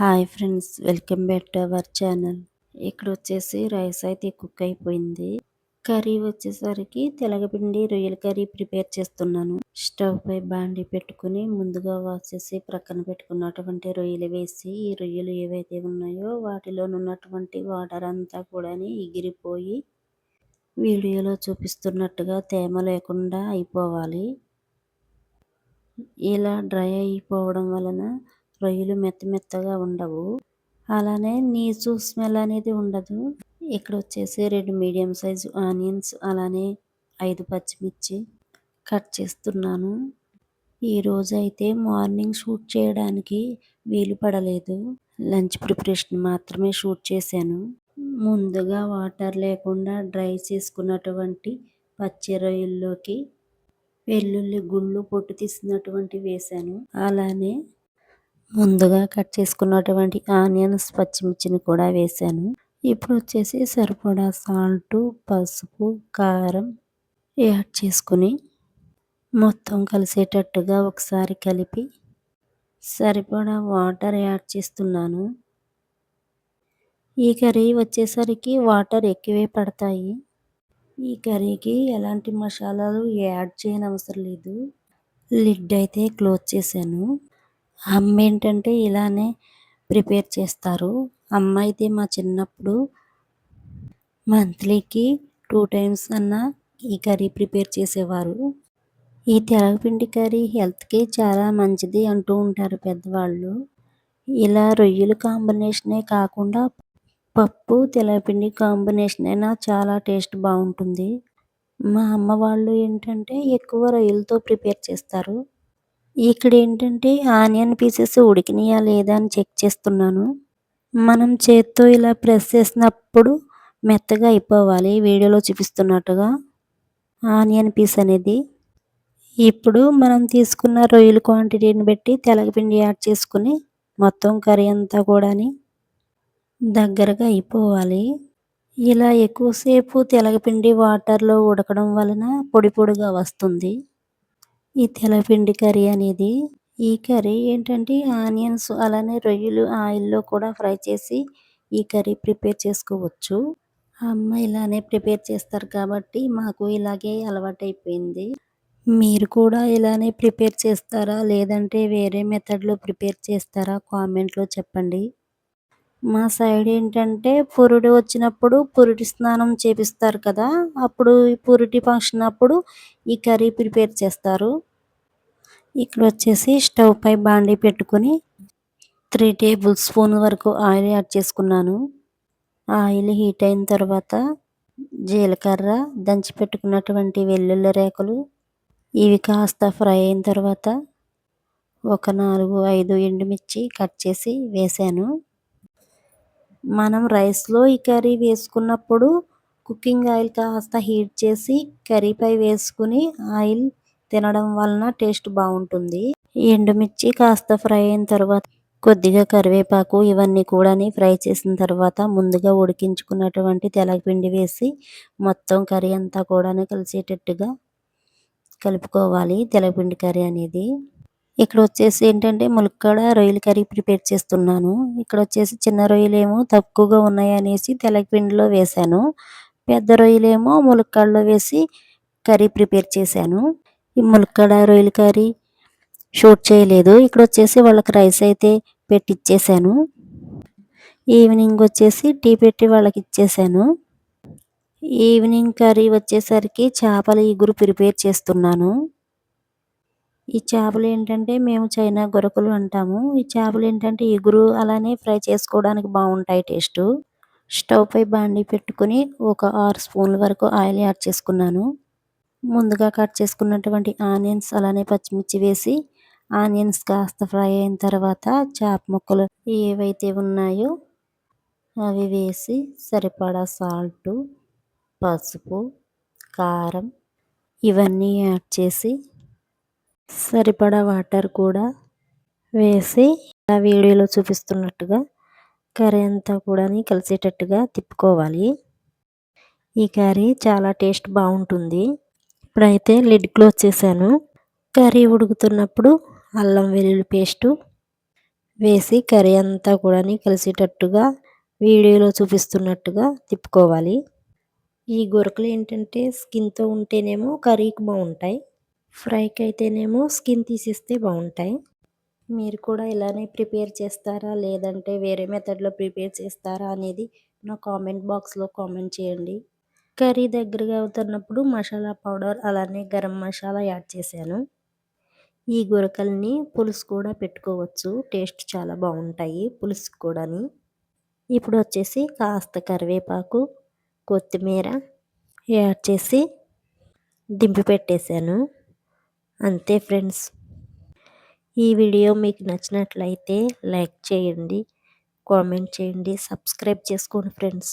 Hi friends welcome back to our channel. ఇక్కడ వచ్చేసి rice అయితే కుక్ అయిపోయింది. కర్రీ వచ్చేసరికి తెలగపిండి రొయ్యల కర్రీ ప్రిపేర్ చేస్తున్నాను. స్టవ్ పై బాండి పెట్టుకుని ముందుగా వాష్ చేసి ప్రక్కన పెట్టుకున్నటువంటి రొయ్యలు వేసి ఈ రొయ్యలు ఏవైతే ఉన్నాయో వాటిలో ఉన్నటువంటి వాటర్ అంతా కూడా ఎగిరిపోయి వీడియోలో చూపిస్తున్నట్టుగా తేమ లేకుండా అయిపోవాలి. ఇలా డ్రై అయిపోవడం వలన రొయ్యలు మెత్త మెత్తగా ఉండవు. అలానే నీచు స్మెల్ అనేది ఉండదు. ఇక్కడ వచ్చేసి రెండు మీడియం సైజు ఆనియన్స్ అలానే ఐదు పచ్చిమిర్చి కట్ చేస్తున్నాను. ఈరోజు అయితే మార్నింగ్ షూట్ చేయడానికి వీలు పడలేదు. లంచ్ ప్రిపరేషన్ మాత్రమే షూట్ చేశాను. ముందుగా వాటర్ లేకుండా డ్రై చేసుకున్నటువంటి పచ్చి రొయ్యల్లోకి వెల్లుల్లి గుళ్ళు పొట్టు తీసినటువంటి వేశాను. అలానే ముందుగా కట్ చేసుకున్నటువంటి ఆనియన్స్ పచ్చిమిర్చిని కూడా వేసాను. ఇప్పుడు వచ్చేసి సరిపడా సాల్ట్ పసుపు కారం యాడ్ చేసుకుని మొత్తం కలిసేటట్టుగా ఒకసారి కలిపి సరిపడా వాటర్ యాడ్ చేస్తున్నాను. ఈ కర్రీ వచ్చేసరికి వాటర్ ఎక్కువే పడతాయి. ఈ కర్రీకి ఎలాంటి మసాలాలు యాడ్ చేయనవసరం లేదు. లిడ్ అయితే క్లోజ్ చేశాను. అమ్మ ఏంటంటే ఇలానే ప్రిపేర్ చేస్తారు. అమ్మ అయితే మా చిన్నప్పుడు మంత్లీకి టూ టైమ్స్ అన్న ఈ కర్రీ ప్రిపేర్ చేసేవారు. ఈ తెరగపిండి కర్రీ హెల్త్కి చాలా మంచిది అంటూ ఉంటారు పెద్దవాళ్ళు. ఇలా రొయ్యల కాంబినేషనే కాకుండా పప్పు తెలగపిండి కాంబినేషన్ అయినా చాలా టేస్ట్ బాగుంటుంది. మా అమ్మ వాళ్ళు ఏంటంటే ఎక్కువ రొయ్యలతో ప్రిపేర్ చేస్తారు. ఇక్కడ ఏంటంటే ఆనియన్ పీసెస్ ఉడికినాయా లేదా అని చెక్ చేస్తున్నాను. మనం చేత్తో ఇలా ప్రెస్ చేసినప్పుడు మెత్తగా అయిపోవాలి. వీడియోలో చూపిస్తున్నట్టుగా ఆనియన్ పీస్ అనేది. ఇప్పుడు మనం తీసుకున్న రొయ్యల క్వాంటిటీని బట్టి తెలగపిండి యాడ్ చేసుకుని మొత్తం కర్రీ అంతా కూడా దగ్గరగా అయిపోవాలి. ఇలా ఎక్కువసేపు తెలగపిండి వాటర్లో ఉడకడం వలన పొడి పొడిగా వస్తుంది. ఈ తెలపిండి కర్రీ అనేది ఈ కర్రీ ఏంటంటే ఆనియన్స్ అలానే రొయ్యలు ఆయిల్లో కూడా ఫ్రై చేసి ఈ కర్రీ ప్రిపేర్ చేసుకోవచ్చు. అమ్మ ఇలానే ప్రిపేర్ చేస్తారు కాబట్టి మాకు ఇలాగే అలవాటైపోయింది. మీరు కూడా ఇలానే ప్రిపేర్ చేస్తారా? లేదంటే వేరే మెథడ్లో ప్రిపేర్ చేస్తారా? కామెంట్లో చెప్పండి. మా సైడ్ ఏంటంటే పురుడు వచ్చినప్పుడు పురుటి స్నానం చేపిస్తారు కదా అప్పుడు పురుటి ఫంక్షన్ అప్పుడు ఈ కర్రీ ప్రిపేర్ చేస్తారు. ఇక్కడ వచ్చేసి స్టవ్ పై బాండి పెట్టుకొని త్రీ టేబుల్ స్పూన్ వరకు ఆయిల్ యాడ్ చేసుకున్నాను. ఆయిల్ హీట్ అయిన తర్వాత జీలకర్ర దంచి పెట్టుకున్నటువంటి వెల్లుల్లి రేకులు ఇవి కాస్త ఫ్రై అయిన తర్వాత ఒక నాలుగు ఐదు ఎండుమిర్చి కట్ చేసి వేసాను. మనం రైస్లో ఈ కర్రీ వేసుకున్నప్పుడు కుకింగ్ ఆయిల్ కాస్త హీట్ చేసి కర్రీపై వేసుకుని ఆయిల్ తినడం వలన టేస్ట్ బాగుంటుంది. ఎండుమిర్చి కాస్త ఫ్రై అయిన తర్వాత కొద్దిగా కరివేపాకు ఇవన్నీ కూడా ఫ్రై చేసిన తర్వాత ముందుగా ఉడికించుకున్నటువంటి తెలగపిండి వేసి మొత్తం కర్రీ అంతా కూడా కలిసేటట్టుగా కలుపుకోవాలి తెలగపిండి కర్రీ అనేది. ఇక్కడ వచ్చేసి ఏంటంటే ములక్కడ రొయ్యల కర్రీ ప్రిపేర్ చేస్తున్నాను. ఇక్కడ వచ్చేసి చిన్న రొయ్యలేమో తక్కువగా ఉన్నాయనేసి తెలగపిండిలో వేశాను. పెద్ద రొయ్యలేమో ములక్కాడలో వేసి కర్రీ ప్రిపేర్ చేశాను. ఈ ములక్కడ రొయ్యల కర్రీ షూట్ చేయలేదు. ఇక్కడ వచ్చేసి వాళ్ళకి రైస్ అయితే పెట్టి ఇచ్చేసాను ఈవినింగ్ వచ్చేసి టీ పెట్టి వాళ్ళకి ఇచ్చేసాను. ఈవినింగ్ కర్రీ వచ్చేసరికి చేపల ఇగురు ప్రిపేర్ చేస్తున్నాను. ఈ చేపలు ఏంటంటే మేము చైనా గొరకలు అంటాము. ఈ చేపలు ఏంటంటే ఇగురు అలానే ఫ్రై చేసుకోవడానికి బాగుంటాయి టేస్ట్. స్టవ్ పై బాండి పెట్టుకుని ఒక ఆరు స్పూన్ల వరకు ఆయిల్ యాడ్ చేసుకున్నాను. ముందుగా కట్ చేసుకున్నటువంటి ఆనియన్స్ అలానే పచ్చిమిర్చి వేసి ఆనియన్స్ కాస్త ఫ్రై అయిన తర్వాత చేప ముక్కలు ఏవైతే ఉన్నాయో అవి వేసి సరిపడా సాల్ట్ పసుపు కారం ఇవన్నీ యాడ్ చేసి సరిపడా వాటర్ కూడా వేసి ఆ వీడియోలో చూపిస్తున్నట్టుగా కర్రీ అంతా కూడా కలిసేటట్టుగా తిప్పుకోవాలి. ఈ కర్రీ చాలా టేస్ట్ బాగుంటుంది. ఇప్పుడైతే లిడ్ క్లోజ్ చేశాను. కర్రీ ఉడుకుతున్నప్పుడు అల్లం వెల్లుల్లి పేస్టు వేసి కర్రీ అంతా కూడా కలిసేటట్టుగా వీడియోలో చూపిస్తున్నట్టుగా తిప్పుకోవాలి. ఈ గొరకలు ఏంటంటే స్కిన్తో ఉంటేనేమో కర్రీకి బాగుంటాయి. ఫ్రైకి అయితేనేమో స్కిన్ తీసేస్తే బాగుంటాయి. మీరు కూడా ఇలానే ప్రిపేర్ చేస్తారా? లేదంటే వేరే మెథడ్లో ప్రిపేర్ చేస్తారా? అనేది నా కామెంట్ బాక్స్లో కామెంట్ చేయండి. కర్రీ దగ్గరగా అవుతున్నప్పుడు మసాలా పౌడర్ అలానే గరం మసాలా యాడ్ చేశాను. ఈ గురకల్ని పులుసు కూడా పెట్టుకోవచ్చు. టేస్ట్ చాలా బాగుంటాయి పులుసు కూడాని. ఇప్పుడు వచ్చేసి కాస్త కరివేపాకు కొత్తిమీర యాడ్ చేసి దింపి పెట్టేశాను. అంతే ఫ్రెండ్స్. ఈ వీడియో మీకు నచ్చినట్లయితే లైక్ చేయండి కామెంట్ చేయండి సబ్స్క్రైబ్ చేసుకోండి friends.